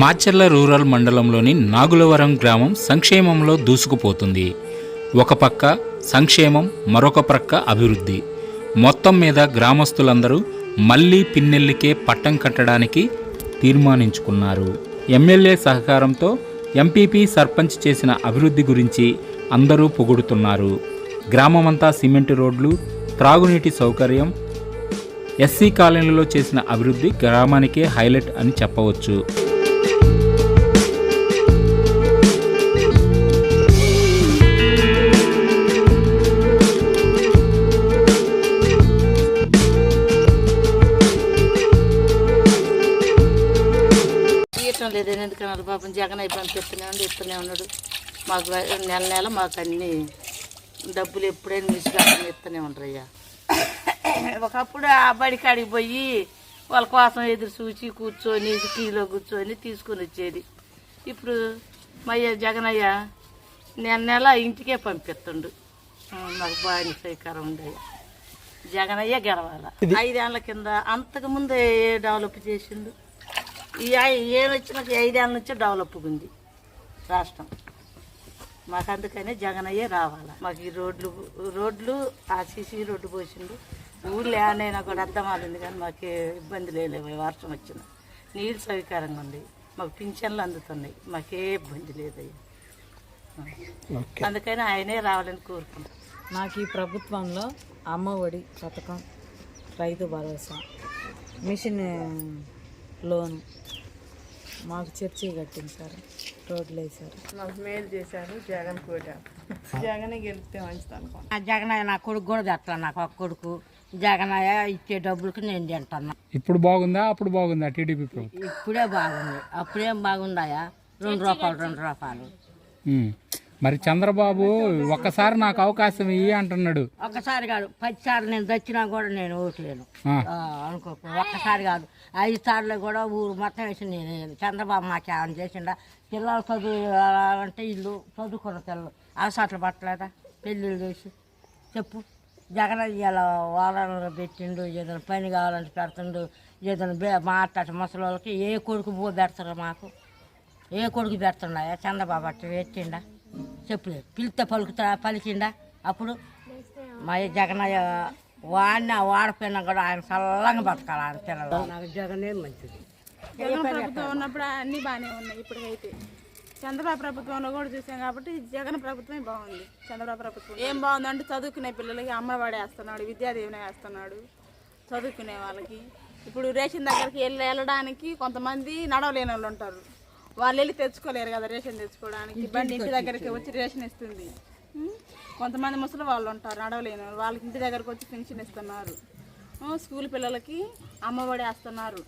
Macherla rural మండలంలోని నాగులవరం గ్రామం సంక్షేమంలో దూసుకుపోతుంది. ఒక పక్క సంక్షేమం మరొక ప్రక్క అభివృద్ధి. మొత్తం మీద గ్రామస్తులందరూ మళ్ళీ పిన్నెల్లికే పట్టం కట్టడానికి తీర్మానించుకున్నారు. ఎమ్మెల్యే సహకారంతో ఎంపీపీ సర్పంచ్ చేసిన అభివృద్ధి గురించి అందరూ పొగుడుతున్నారు. గ్రామమంతా సిమెంట్ రోడ్లు త్రాగునీటి సౌకర్యం ఎస్సీ కాలనీలో చేసిన అభివృద్ధి గ్రామానికే హైలైట్ అని చెప్పవచ్చు. తీయటం లేదు ఎందుకన్నారు పాపం జగన్ అయి పంపిస్తూనే ఉండి ఇస్తూనే ఉన్నాడు. మాకు నెల నెల మాకు అన్ని డబ్బులు ఎప్పుడైనా మిస్ కాకుండా ఇస్తూనే ఉండరు అయ్యా ఒకప్పుడు ఆ బడి కాడికి పోయి వాళ్ళ కోసం ఎదురు చూచి కూర్చొని కీలో కూర్చొని తీసుకొని వచ్చేది. ఇప్పుడు మయ్య జగన్ అయ్య నెల నెల ఇంటికే పంపిస్తుండు. మాకు బాగా సహకారం ఉండేది జగన్ అయ్య గెలవాల ఐదేళ్ళ కింద అంతకు ముందే డెవలప్ చేసిండు? ఈ ఐ- ఏం వచ్చినాక ఈ ఐదేళ్ళ నుంచే డెవలప్ ఉంది రాష్ట్రం. మాకు అందుకనే జగన్ అయ్యే రావాలా. మాకు ఈ రోడ్లు రోడ్లు ఆ సీసీ రోడ్డు పోసిండు. ఊళ్ళో ఏమైనా కూడా అర్థం అవ్వలేదు కానీ మాకు ఇబ్బంది లేదు వర్షం వచ్చిన నీళ్ళు సౌకర్యంగా ఉంది. మాకు పింఛన్లు అందుతున్నాయి. మాకే ఇబ్బంది లేదు అందుకని ఆయనే రావాలని కోరుకుంటాం నాకు ఈ ప్రభుత్వంలో అమ్మ ఒడి పథకం రైతు భరోసా మిషన్ లోను. మాకు చర్చి కట్టించారు రోడ్లు వేశారు. మాకు మేలు చేశారు జగన్ కోట. జగన్ గెలిస్తే మంచిది అనుకోండి ఆ జగనయ్య నా కొడుకు కూడా తెస్తాను నాకు ఒక కొడుకు. జగనయ్య ఇచ్చే డబ్బులకి నేను తింటాను. ఇప్పుడు బాగుందా? అప్పుడు బాగుందా? టీడీపీ ప్రభుత్వం? ఇప్పుడే బాగుంది. అప్పుడేం బాగుందాయా రెండు రూపాయలు రెండు రూపాయలు. మరి చంద్రబాబు ఒక్కసారి నాకు అవకాశం ఇయ్యి అంటున్నాడు. ఒక్కసారి కాదు పది సార్లు నేను తెచ్చినా కూడా నేను ఓట్లేను. ఆ. అనుకోకు. ఒక్కసారి కాదు ఐదు సార్లు కూడా ఊరు మొత్తం వేసి నేను. చంద్రబాబు మాకు ఏమైనా చేసిండా? పిల్లలు చదువు అంటే ఇల్లు చదువుకున్న పిల్లలు అవసరాలు పట్టలేదా? పెళ్ళిళ్ళు చేసి. చెప్పు. జగన్ ఇలా వారాలలో పెట్టిండు ఏదైనా పని కావాలంటే పెడుతుండు ఏదైనా బే మాట్లాడే ముసలి వాళ్ళకి ఏ కొడుకు పో పెడతారు మాకు? ఏ కొడుకు పెడుతున్నాయా? చంద్రబాబు అట్ట పెట్టిండా? చెప్పలేదు. పిలిస్తే పలుకుతా పలికిండా? అప్పుడు మా జగనయ్య వాడిని వాడిపోయినా కూడా ఆయన చల్లంగా బతకాలి ఆయన పిల్లలు. నాకు జగనే మంచిది. జగన్ ప్రభుత్వం ఉన్నప్పుడు అన్ని బాగానే ఉన్నాయి ఇప్పటికైతే. చంద్రబాబు ప్రభుత్వంలో కూడా చూసాం కాబట్టి జగన్ ప్రభుత్వమే బాగుంది. చంద్రబాబు ప్రభుత్వం ఏం బాగుందంటే చదువుకునే పిల్లలకి అమ్మవాడి వేస్తున్నాడు విద్యాదీవెన వేస్తున్నాడు చదువుకునే వాళ్ళకి. ఇప్పుడు రేషన్ దగ్గరికి వెళ్ళి వెళ్ళడానికి కొంతమంది నడవలేని వాళ్ళు ఉంటారు. వాళ్ళు వెళ్ళి తెచ్చుకోలేరు కదా రేషన్ తెచ్చుకోవడానికి. బండి ఇంటి దగ్గరికి వచ్చి రేషన్ ఇస్తుంది? కొంతమంది ముసలి వాళ్ళు ఉంటారు నడవలేని. వాళ్ళు వాళ్ళకి ఇంటి దగ్గరకు వచ్చి పెన్షన్ ఇస్తున్నారు. స్కూల్ పిల్లలకి అమ్మఒడి వేస్తున్నారు.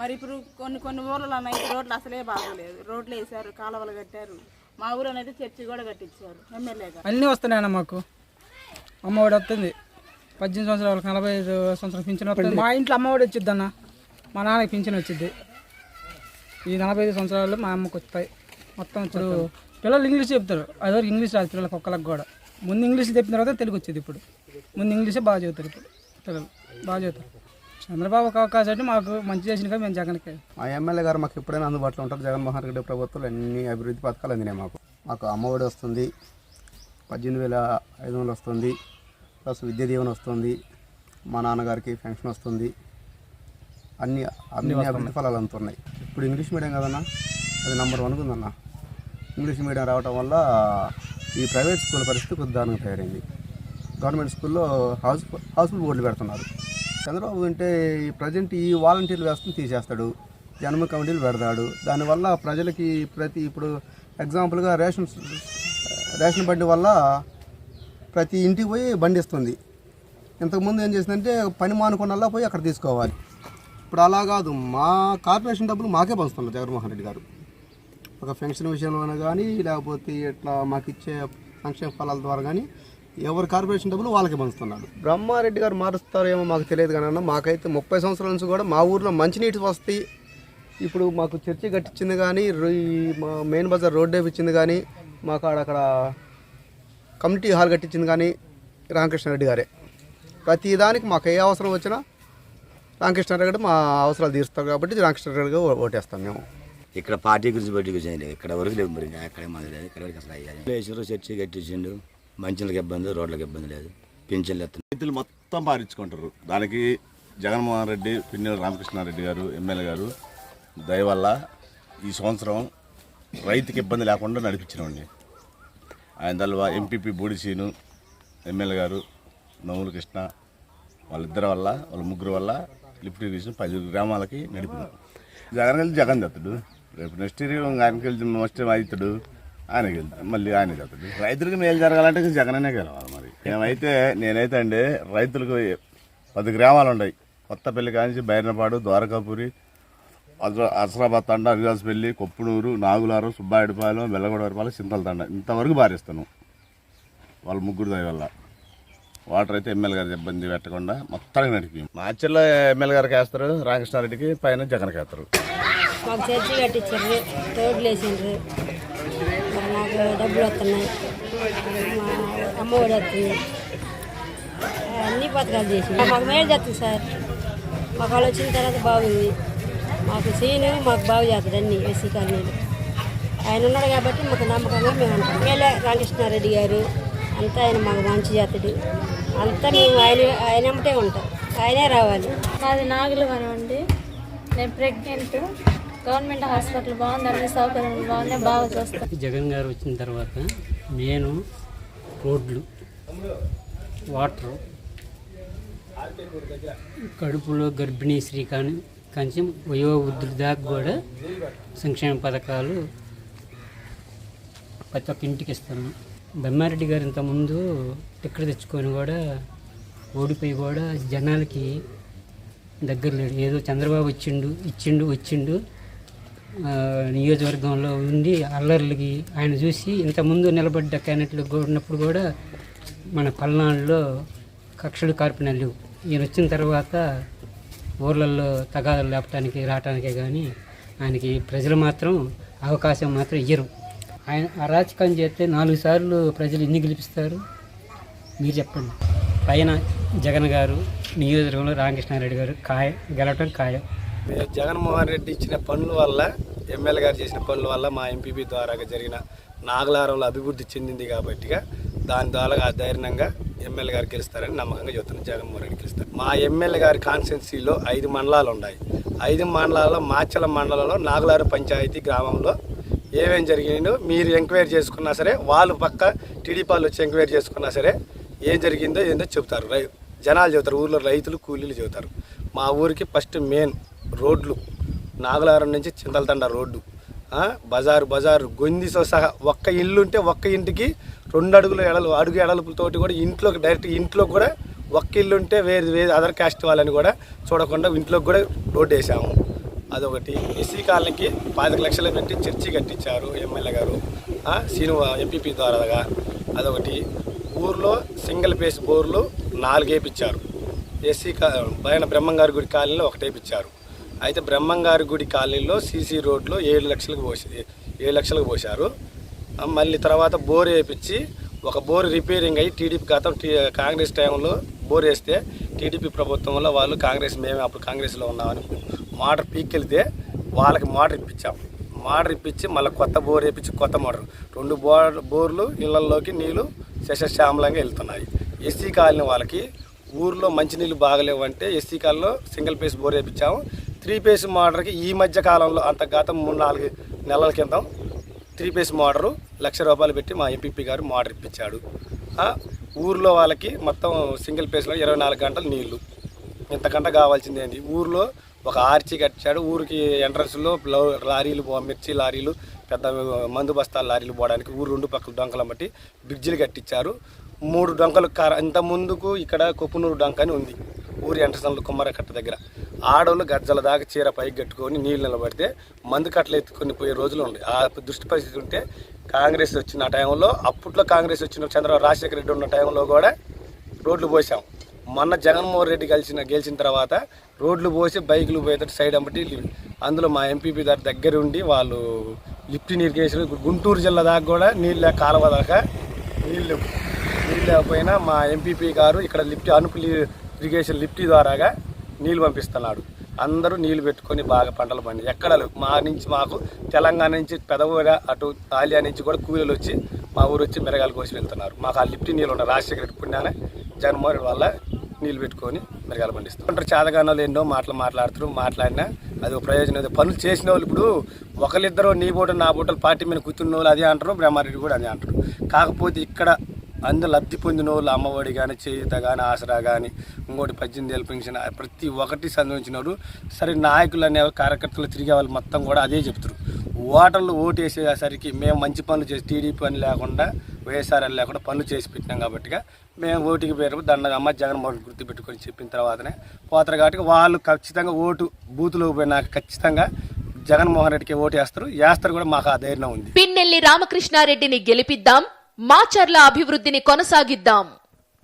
మరి ఇప్పుడు కొన్ని కొన్ని ఊర్లలో అయితే రోడ్లు అసలే బాగోలేదు. రోడ్లు వేసారు కాలువలు కట్టారు. మా ఊరు అయితే చర్చి కూడా కట్టించారు ఎమ్మెల్యేగా అన్నీ వస్తున్నాయన్న మాకు. అమ్మఒడి వస్తుంది. పద్దెనిమిది సంవత్సరాలకు నలభై ఐదు సంవత్సరాల పింఛన్ వస్తుంది. మా ఇంట్లో అమ్మఒడి వచ్చింది అన్న మా నాన్నకి పింఛన్ వచ్చింది ఈ నలభై ఐదు సంవత్సరాలు మా అమ్మకు వస్తాయి. మొత్తం ఇప్పుడు పిల్లలు ఇంగ్లీష్ చెప్తారు. అదివరకు ఇంగ్లీష్ రాదు పిల్లలకు ఒక్కరికి కూడా. ముందు ఇంగ్లీష్ చెప్పిన తర్వాత తెలుగు వచ్చేది ఇప్పుడు. ముందు ఇంగ్లీషే బాగా చదువుతారు ఇప్పుడు పిల్లలు. బాగా చదువుతారు. చంద్రబాబు ఒక అవకాశం అంటే మాకు మంచి చేసిన కానీ మేము జగన్కి. మా ఎమ్మెల్యే గారు మాకు ఎప్పుడైనా అందుబాటులో ఉంటారు. జగన్మోహన్ రెడ్డి ప్రభుత్వంలో అన్ని అభివృద్ధి పథకాలు అందినాయి మాకు. మాకు అమ్మఒడి వస్తుంది. పద్దెనిమిది వేల ఐదు వందలు వస్తుంది. ప్లస్ విద్యా దీవెన వస్తుంది. మా నాన్నగారికి పెన్షన్ వస్తుంది. అన్ని అన్ని అభివృద్ధి ఫలాలు అందుతున్నాయి. ఇప్పుడు ఇంగ్లీష్ మీడియం కదన్నా? అది నెంబర్ వన్ ఉందన్న. ఇంగ్లీష్ మీడియం రావటం వల్ల ఈ ప్రైవేట్ స్కూల్ పరిస్థితి కొద్ది దారుణంగా తయారైంది. గవర్నమెంట్ స్కూల్లో హౌస్ హౌస్ఫుల్ బోర్డులు పెడుతున్నారు. చంద్రబాబు అంటే ఈ ప్రజెంట్ ఈ వాలంటీర్లు వ్యవస్థను తీసేస్తాడు. జన్మ కమిటీలు పెడతాడు. దానివల్ల ప్రజలకి ప్రతి ఇప్పుడు ఎగ్జాంపుల్గా రేషన్ రేషన్ బండి వల్ల ప్రతి ఇంటికి పోయి బండి ఇస్తుంది. ఇంతకుముందు ఏం చేసిందంటే పని మానుకున్నలా పోయి అక్కడ తీసుకోవాలి. ఇప్పుడు అలా కాదు. మా కార్పొరేషన్ డబ్బులు మాకే పంచుతున్నారు జగన్మోహన్ రెడ్డి గారు. ఒక పెన్షన్ విషయంలోనే కానీ లేకపోతే ఇట్లా మాకు ఇచ్చే సంక్షేమ ఫలాల ద్వారా కానీ ఎవరు కార్పొరేషన్ డబ్బులు వాళ్ళకి పంచుతున్నాడు బ్రహ్మారెడ్డి గారు మారుస్తారేమో మాకు తెలియదు కానీ అన్న మాకైతే ముప్పై సంవత్సరాల నుంచి కూడా మా ఊర్లో మంచినీటి వస్తాయి ఇప్పుడు మాకు చర్చి కట్టించింది కానీ ఈ మా మెయిన్ బజార్ రోడ్ ఇచ్చింది కానీ మాకు అక్కడ కమిటీ హాల్ కట్టించింది కానీ రామకృష్ణారెడ్డి గారే. ప్రతిదానికి మాకు ఏ అవసరం వచ్చినా రామకృష్ణారెడ్డి గారు మా అవసరాలు తీరుస్తారు కాబట్టి రామకృష్ణారెడ్డి గారు ఓటేస్తాం మేము. ఇక్కడ పార్టీ గురించి బట్టి గురించి లేదు ఇక్కడ వరకు లేవు మరి. అక్కడే మంది లేదు. ఇక్కడ వరకు అసలు అయ్యాయి వేసారు చర్చి కట్టించిండు. మంచులకు ఇబ్బంది రోడ్లకు ఇబ్బంది లేదు. పింఛన్లు ఎత్తుంది రైతులు మొత్తం పారించుకుంటారు దానికి జగన్మోహన్ రెడ్డి పిన్నెల రామకృష్ణారెడ్డి గారు ఎమ్మెల్యే గారు దయ వల్ల ఈ సంవత్సరం రైతుకి ఇబ్బంది లేకుండా నడిపించినండి ఆయన దల్వా ఎంపీపీ బూడిసీను ఎమ్మెల్యే గారు నవ్వుల కృష్ణ వాళ్ళిద్దరి వల్ల వాళ్ళ ముగ్గురు వల్ల లిఫ్ట్ ఇరిగేషన్ పది గ్రామాలకి నడిపినాం జగన్ కలిసి జగన్ తెస్తాడు రేపు నెక్స్ట్ ఇయర్ ఆయనకి వెళ్ళి నెక్స్ట్ అవుతాడు ఆయనకి వెళ్తాడు మళ్ళీ ఆయన చేస్తాడు. రైతులకు మేలు జరగాలంటే జగననే గెలవాలి మరి. మేమైతే నేనైతే అండి రైతులకు పది గ్రామాలు ఉన్నాయి. కొత్తపల్లి కానించి బైరనపాడు ద్వారకాపురి అసరాబాద్ తండ హరిదాసుపల్లి కొప్పునూరు నాగులారు సుబ్బాయిడిపాలెం వెల్లగొడవరిపాలెం చింతల తండ. ఇంతవరకు భారిస్తాను వాళ్ళ ముగ్గురు దయ వల్ల. వాటర్ అయితే ఎమ్మెల్యే గారికి ఇబ్బంది పెట్టకుండా మొత్తానికి నడిపి. మార్చిలో ఎమ్మెల్యే గారికి వేస్తారు రామకృష్ణారెడ్డికి పైన జగన్కి వేస్తారు మాకు చర్చి కట్టించారు రోడ్లు వేసిండ్రు. నాకు డబ్బులు వస్తున్నాయి. మా అమ్మ ఒడి వస్తుంది. అన్ని పథకాలు చేసి మాకు మేలు చేస్తుంది సార్. మాకు వాళ్ళు వచ్చిన తర్వాత బాగుంది. మాకు సీను మాకు బాగు చేస్తుంది అన్ని ఎస్సీ కాలనీలు. ఆయన ఉన్నాడు కాబట్టి మాకు నమ్మకంగా మేము ఉంటాం. మేలే రామకృష్ణారెడ్డి గారు అంతా ఆయన మాకు మంచి చేతుడు అంతా మేము ఆయన ఆయన ఉంటాం. ఆయనే రావాలి. మాది నాగులవనం అండి. నేను ప్రెగ్నెంట్ గవర్నమెంట్ హాస్పిటల్ బాగుంది అన్ని సౌకర్యాలు బాగున్నాయి బాగా చూస్తాను జగన్ గారు వచ్చిన తర్వాత నేను రోడ్లు వాటర్ కడుపులో గర్భిణీ స్త్రీ కానీ కంచి వయో వృద్ధుల దాకా కూడా సంక్షేమ పథకాలు ప్రతి ఒక్క ఇంటికి ఇస్తాను బెమ్మారెడ్డి గారు ఇంతకుముందు టిక్కెట్ తెచ్చుకొని కూడా ఓడిపోయి కూడా జనాలకి దగ్గర లేడు. ఏదో చంద్రబాబు ఇచ్చిండు ఇచ్చిండు వచ్చిండు. నియోజకవర్గంలో ఉండి అల్లర్లకి ఆయన చూసి ఇంతకుముందు నిలబడ్డ క్యాండిడేట్లు ఉన్నప్పుడు కూడా మన పల్నాడులో కక్షలు కార్పిన లేవు. ఈయన వచ్చిన తర్వాత ఊర్లలో తగాదాలు లేపటానికి రావటానికే కానీ ఆయనకి ప్రజలు మాత్రం అవకాశం మాత్రం ఇయ్యరు. ఆయన అరాచకం చేస్తే నాలుగు సార్లు ప్రజలు ఎన్ని గెలిపిస్తారు. మీరు చెప్పండి. పైన జగన్ గారు నియోజకవర్గంలో రామకృష్ణారెడ్డి గారు కాయ గెలవటం ఖాయం. జగన్మోహన్ రెడ్డి ఇచ్చిన పనుల వల్ల ఎమ్మెల్యే గారు చేసిన పనుల వల్ల మా ఎంపీపీ ద్వారా జరిగిన నాగలారంలో అభివృద్ధి చెందింది కాబట్టిగా దాని ద్వారా ఆ ధైర్యంగా ఎమ్మెల్యే గారు గెలుస్తారని నమ్మకంగా చెప్తున్నాను జగన్మోహన్ రెడ్డి గెలుస్తారు. మా ఎమ్మెల్యే గారి కాన్స్టిట్యున్సీలో ఐదు మండలాలు ఉన్నాయి. ఐదు మండలాల్లో మాచల మండలంలో నాగలారు పంచాయతీ గ్రామంలో ఏమేం జరిగిందో మీరు ఎంక్వైరీ చేసుకున్నా సరే వాళ్ళు పక్క టీడీపీ వాళ్ళు వచ్చి ఎంక్వైరీ చేసుకున్నా సరే ఏం జరిగిందో ఏందో చెప్తారు. రై జనాలు చెబుతారు ఊర్లో రైతులు కూలీలు చెబుతారు. మా ఊరికి ఫస్ట్ మెయిన్ రోడ్లు నాగలారం నుంచి చింతలతండ రోడ్డు. బజారు బజారు గొందితో సహా ఒక్క ఇల్లు ఉంటే ఒక్క ఇంటికి రెండు అడుగుల ఎడలు అడుగు ఎడలుపులతోటి కూడా ఇంట్లోకి డైరెక్ట్ ఇంట్లో కూడా ఒక్క ఇల్లు ఉంటే వేరే వేరే అదర్ క్యాస్ట్ వాళ్ళని కూడా చూడకుండా ఇంట్లోకి కూడా రోడ్డు వేసాము. అదొకటి. ఎస్సీ కాలనీకి పాతిక లక్షలు పెట్టి చర్చి కట్టించారు ఎమ్మెల్యే గారు. శ్రీనివా ఎంపీపీ ద్వారాగా అదొకటి. ఊర్లో సింగిల్ ఫేస్ బోర్లు నాలుగేపిచ్చారు. ఎస్సీ కా పైన బ్రహ్మంగారి గుడి కాలనీలో ఒకటేపిచ్చారు. అయితే బ్రహ్మంగారి గుడి కాలనీలో సీసీ రోడ్లో ఏడు లక్షలకు పోసి ఏడు లక్షలకు పోశారు. మళ్ళీ తర్వాత బోర్ వేయించి ఒక బోర్ రిపేరింగ్ అయ్యి టీడీపీ గతం టీ కాంగ్రెస్ టైంలో బోర్ వేస్తే టీడీపీ ప్రభుత్వంలో వాళ్ళు కాంగ్రెస్ మేమే అప్పుడు కాంగ్రెస్లో ఉన్నామని మోటార్ పీకెళ్తే వాళ్ళకి మోటార్ ఇప్పించాం. మోటార్ ఇప్పించి మళ్ళీ కొత్త బోర్ వేయించి కొత్త మోటార్. రెండు బోర్ బోర్లు ఇళ్ళలోకి నీళ్ళు శశశ్యామలంగా వెళ్తున్నాయి. ఎస్సీ కాలనీ వాళ్ళకి ఊర్లో మంచినీళ్ళు బాగలేవంటే ఎస్సీ కాలంలో సింగిల్ పేస్ బోర్ వేయించాము త్రీ పేస్ మోటార్కి ఈ మధ్య కాలంలో అంత గత మూడు నాలుగు నెలల క్రితం త్రీ పేస్ మోటారు లక్ష రూపాయలు పెట్టి మా ఎంపీపీ గారు మోటార్ ఇప్పించాడు. ఊర్లో వాళ్ళకి మొత్తం సింగిల్ పేస్లో ఇరవై నాలుగు గంటలు నీళ్ళు. ఇంతకంట కావాల్సిందేంటి ఊర్లో ఒక ఆర్చి కట్టాడు. ఊరికి ఎంట్రన్స్లో లారీలు మిర్చి లారీలు పెద్ద మందు బస్తాల లారీలు పోవడానికి ఊరు రెండు పక్కల డొంకలు బట్టి బ్రిడ్జిలు కట్టించారు. మూడు డొంకలు కార ఇంత ముందుకు ఇక్కడ కొప్పునూరు డొంక అని ఉంది. ఊరి ఎంట్రన్స్లో కుమ్మరకట్ట దగ్గర. ఆడోళ్ళు గజ్జల దాకా చీర పైకి కట్టుకొని నీళ్ళు నిలబడితే మందు కట్టలు ఎత్తుకొని పోయే రోజులు ఉన్నాయి ఆ దృష్టి పరిస్థితి ఉంటే కాంగ్రెస్ వచ్చిన టైంలో అప్పట్లో కాంగ్రెస్ వచ్చిన చంద్రబాబు రాజశేఖర రెడ్డి ఉన్న టైంలో కూడా రోడ్లు పోసాం. మొన్న జగన్మోహన్ రెడ్డి కలిసిన గెలిచిన తర్వాత రోడ్లు పోసి బైకులు పోయేటట్టు సైడ్ అమ్మటి అందులో మా ఎంపీపీ దగ్గర దగ్గర ఉండి వాళ్ళు లిఫ్ట్ ఇరిగేషన్ గుంటూరు జిల్లా దాకా కూడా నీళ్ళ కాలువ దాకా నీళ్ళు నీళ్ళు లేకపోయినా మా ఎంపీపీ గారు ఇక్కడ లిఫ్ట్ అనుపు ఇరిగేషన్ లిఫ్ట్ ద్వారాగా నీళ్ళు పంపిస్తున్నాడు. అందరూ నీళ్ళు పెట్టుకొని బాగా పంటలు పండి ఎక్కడ మా నుంచి మాకు తెలంగాణ నుంచి పెదవూర అటు ఆలియా నుంచి కూడా కూలీలు వచ్చి మా ఊరు వచ్చి మిరగాలు కోసి వెళ్తున్నారు. మాకు ఆ లిఫ్ట్ నీళ్ళు ఉన్నాయి రాజశేఖర రెడ్డి పుణ్యాన జగన్మోహన్ వల్ల నీళ్ళు పెట్టుకొని మిరగాలు పండిస్తారు అంటారు చాదగాన వాళ్ళు ఎన్నో మాటలు మాట్లాడుతారు మాట్లాడినా అది ఒక ప్రయోజనం పనులు చేసిన వాళ్ళు ఇప్పుడు ఒకరిద్దరు నీ బోటలు నా బోటలు పార్టీ మీద కూర్చున్న వాళ్ళు అదే అంటారు బ్రహ్మారెడ్డి కూడా అదే అంటారు కాకపోతే ఇక్కడ అందరు లబ్ధి పొందిన వాళ్ళు అమ్మఒడి కానీ చేయుత కానీ ఆసరా కానీ ఇంకోటి పద్దెనిమిది ఏళ్ళ పెన్షన్ ప్రతి ఒక్కటి సంతరించినారు వాళ్ళు సరే నాయకులు అనే కార్యకర్తలు తిరిగే వాళ్ళు మొత్తం కూడా అదే చెప్తారు. ఓటర్లు ఓటు వేసేసరికి మేము మంచి పనులు చేసి టీడీపీ అని లేకుండా వైఎస్ఆర్ అని లేకుండా పనులు చేసి పెట్టినాం కాబట్టి మేము ఓటుకి పేరు దండగమ్మ జగన్మోహన్ గుర్తు పెట్టుకొని చెప్పిన తర్వాతనే పోతారు కాబట్టి వాళ్ళు ఖచ్చితంగా ఓటు బూతులోకి పోయినాక ఖచ్చితంగా జగన్మోహన్ రెడ్డికి ఓటు వేస్తారు. వేస్తారు కూడా మాకు ఆ ధైర్యం ఉంది. పిన్నెల్లి రామకృష్ణారెడ్డిని గెలిపిద్దాం. మాచర్ల అభివృద్ధిని కొనసాగిద్దాం.